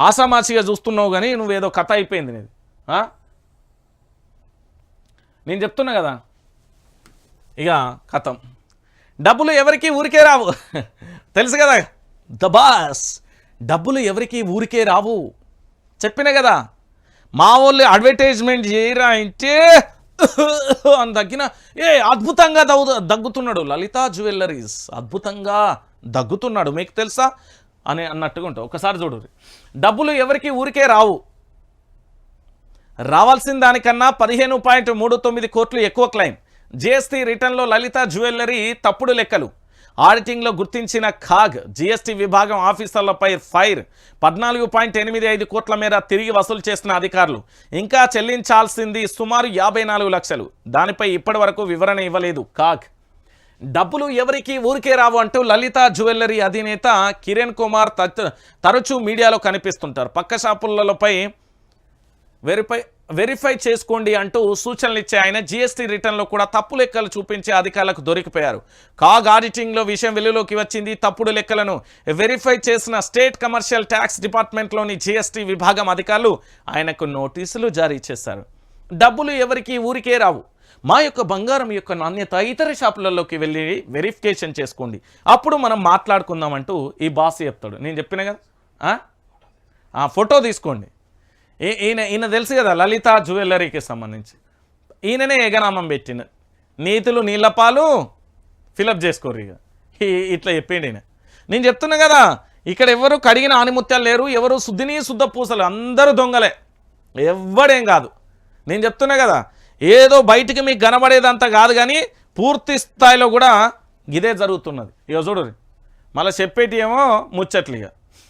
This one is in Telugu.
ఆసామాసిగా చూస్తున్నావు కానీ నువ్వేదో కథ అయిపోయింది నీది. నేను చెప్తున్నా కదా. ఇక కథం. డబ్బులు ఎవరికి ఊరికే రావు. తెలుసు కదా? The boss. డబ్బులు ఎవరికి ఊరికే రావు. చెప్పిన కదా? మా వాళ్ళు అడ్వర్టైజ్మెంట్ చేయరా అంటే అని తగ్గిన ఏ అద్భుతంగా దగ్గుతున్నాడు లలితా జ్యువెల్లరీస్ అద్భుతంగా దగ్గుతున్నాడు. మీకు తెలుసా? అని అన్నట్టుగా ఉంటుంది ఒకసారి చూడు డబ్బులు ఎవరికి ఊరికే రావు. రావాల్సిన దానికన్నా పదిహేను పాయింట్ మూడు తొమ్మిది కోట్లు ఎక్కువ క్లైమ్ జిఎస్టీ రిటర్న్లో లలిత జ్యువెల్లరీ తప్పుడు లెక్కలు. ఆడిటింగ్లో గుర్తించిన ఖాగ్ జిఎస్టీ విభాగం ఆఫీసర్లపై ఫైర్. పద్నాలుగు పాయింట్ ఎనిమిది ఐదు కోట్ల మేర తిరిగి వసూలు చేసిన అధికారులు. ఇంకా చెల్లించాల్సింది సుమారు యాభై నాలుగు లక్షలు. దానిపై ఇప్పటి వరకు వివరణ ఇవ్వలేదు కాగ్ డబ్బులు ఎవరికి ఊరికే రావు అంటూ లలిత జ్యువెల్లరీ అధినేత కిరణ్ కుమార్ తత్- తరచూ మీడియాలో కనిపిస్తుంటారు. పక్క షాపులపై వెరిఫై వెరిఫై చేసుకోండి అంటూ సూచనలు ఇచ్చే ఆయన జీఎస్టీ రిటర్న్లో కూడా తప్పు లెక్కలు చూపించే అధికారులకు దొరికిపోయారు. కాగ్ ఆడిటింగ్లో విషయం వెలుగులోకి వచ్చింది. తప్పుడు లెక్కలను వెరిఫై చేసిన స్టేట్ కమర్షియల్ ట్యాక్స్ డిపార్ట్మెంట్లోని జీఎస్టీ విభాగం అధికారులు ఆయనకు నోటీసులు జారీ చేశారు. డబ్బులు ఎవరికి ఊరికే రావు. మా యొక్క బంగారం యొక్క నాణ్యత ఇతర షాపులలోకి వెళ్ళి వెరిఫికేషన్ చేసుకోండి. అప్పుడు మనం మాట్లాడుకుందామంటూ ఈ బాస్ చెప్తాడు. నేను చెప్పిన కదా? ఆ? ఫోటో తీసుకోండి. ఈయన ఈయన తెలుసు కదా లలిత జ్యువెలరీకి సంబంధించి. ఈయననే ఏగనామం పెట్టిన నీతులు నీళ్ళపాలు ఫిలప్ చేసుకోరు ఇక. ఇట్లా చెప్పిండు ఈయన. నేను చెప్తున్నా కదా ఇక్కడ ఎవరు కడిగిన ఆనిముత్యాలు లేరు ఎవరు శుద్ధిని శుద్ధ పూసలు అందరూ దొంగలే. ఎవ్వడేం కాదు. నేను చెప్తున్నా కదా ఏదో బయటికి మీకు కనబడేదంతా కాదు కానీ పూర్తి స్థాయిలో కూడా ఇదే జరుగుతున్నది. ఇక చూడు మళ్ళీ చెప్పేటి ఏమో ముచ్చట్లు ఇక